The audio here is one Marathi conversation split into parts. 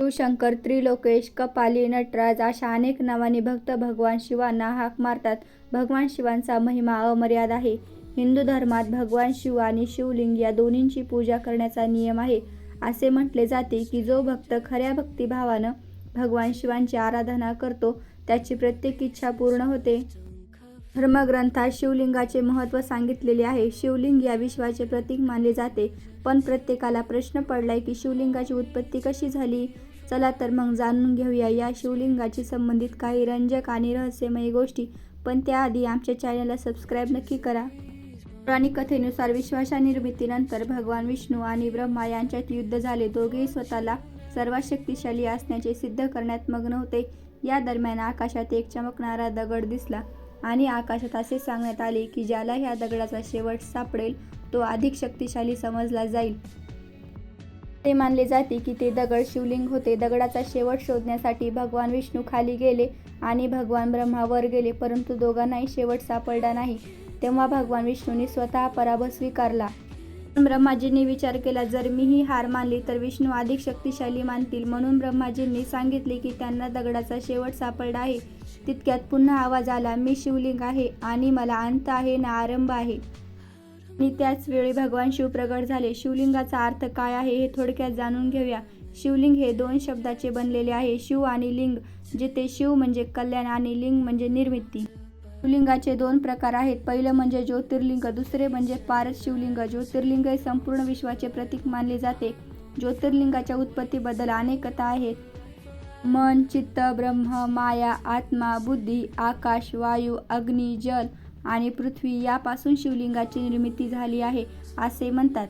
शिवशंकर त्रिलोकेश कपाली नटराज अशा अनेक नावांनी भक्त भगवान शिवांना हाक मारतात. भगवान शिवांचा महिमा अमर्याद आहे. हिंदू धर्मात भगवान शिव आणि शिवलिंग या दोन्हींची पूजा करण्याचा नियम आहे. असे म्हटले जाते की जो भक्त खऱ्या भक्तिभावानं भगवान शिवांची आराधना करतो त्याची प्रत्येक इच्छा पूर्ण होते. धर्मग्रंथात शिवलिंगाचे महत्त्व सांगितलेले आहे. शिवलिंग या विश्वाचे प्रतीक मानले जाते. पण प्रत्येकाला प्रश्न पडलाय की शिवलिंगाची उत्पत्ती कशी झाली? चला तर मग जाणून घेऊया या शिवलिंगाशी संबंधित काही रंजक आणि रहस्यमय गोष्टी. पण त्याआधी आमच्या चॅनलला सबस्क्राईब नक्की करा. पौराणिक कथेनुसार विश्वाच्या निर्मितीनंतर भगवान विष्णू आणि ब्रह्मा यांच्यात युद्ध झाले. दोघेही स्वतःला सर्वात शक्तिशाली असण्याचे सिद्ध करण्यात मग्न होते. या दरम्यान आकाशात एक चमकणारा दगड दिसला आणि आकाशात असे सांगण्यात आले की ज्याला ह्या दगडाचा शेवट सापडेल तो अधिक शक्तिशाली समजला जाईल. ते मानले जाते की ते दगड शिवलिंग होते. दगडाचा शेवट शोधण्यासाठी भगवान विष्णू खाली गेले आणि भगवान ब्रह्मा वर गेले परंतु दोघांनाही शेवट सापडला नाही. तेव्हा भगवान विष्णूंनी स्वतः पराभव स्वीकारला. ब्रह्माजींनी विचार केला जर मी ही हार मानली तर विष्णू अधिक शक्तिशाली मानतील. म्हणून ब्रह्माजींनी सांगितले की त्यांना दगडाचा शेवट सापडला आहे. तितक्यात पुन्हा आवाज आला मी शिवलिंग आहे आणि मला अंत आहे ना आरंभ आहे. आणि त्याच वेळी भगवान शिव प्रगट झाले. शिवलिंगाचा अर्थ काय आहे हे थोडक्यात जाणून घेऊया. शिवलिंग हे दोन शब्दाचे बनलेले आहे. शिव आणि लिंग जिथे शिव म्हणजे कल्याण आणि लिंग म्हणजे निर्मिती. शिवलिंगाचे दोन प्रकार आहेत. पहिलं म्हणजे ज्योतिर्लिंग दुसरे म्हणजे पारस शिवलिंग ज्योतिर्लिंग हे संपूर्ण विश्वाचे प्रतीक मानले जाते. ज्योतिर्लिंगाच्या उत्पत्तीबद्दल अनेक कथा आहेत. मन चित्त ब्रह्म माया आत्मा बुद्धी आकाश वायू अग्नी जल आणि पृथ्वी यापासून शिवलिंगाची निर्मिती झाली आहे असे म्हणतात.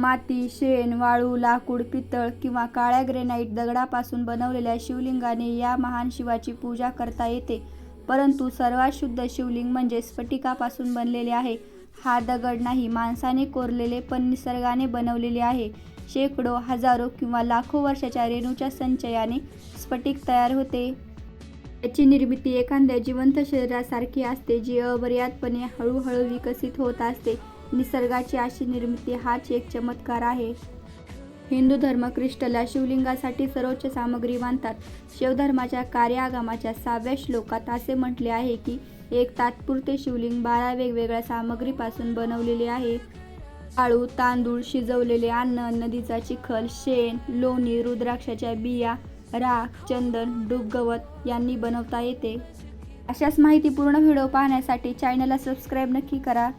माती शेण वाळू लाकूड पितळ किंवा काळ्या ग्रेनाईट दगडापासून बनवलेल्या शिवलिंगाने या महान शिवाची पूजा करता येते. परंतु सर्वात शुद्ध शिवलिंग म्हणजे स्फटिकापासून बनलेले आहे. हा दगड नाही माणसाने कोरलेले पण निसर्गाने बनवलेले आहे. शेकडो हजारो किंवा लाखो वर्षाच्या रेणूच्या संचयाने स्फटिक तयार होते. याची निर्मिती एखाद्या जिवंत शरीरासारखी असते जी अमर्यादपणे हळूहळू विकसित होत असते. निसर्गाची अशी निर्मिती हाच एक चमत्कार आहे. हिंदू धर्म क्रिस्टला शिवलिंगासाठी सर्वोच्च सामग्री मानतात. शिवधर्माच्या कार्यागमाच्या सहाव्या श्लोकात असे म्हटले आहे की एक तात्पुरते शिवलिंग बारा वेगवेगळ्या सामग्रीपासून बनवलेले आहे. आळू तांदूळ शिजवलेले अन्न नदीचा चिखल शेण लोणी रुद्राक्षाच्या बिया राख चंदन डुबगवत यांनी बनवता येते. अशाच माहितीपूर्ण व्हिडिओ पाहण्यासाठी चॅनलला सबस्क्राईब नक्की करा.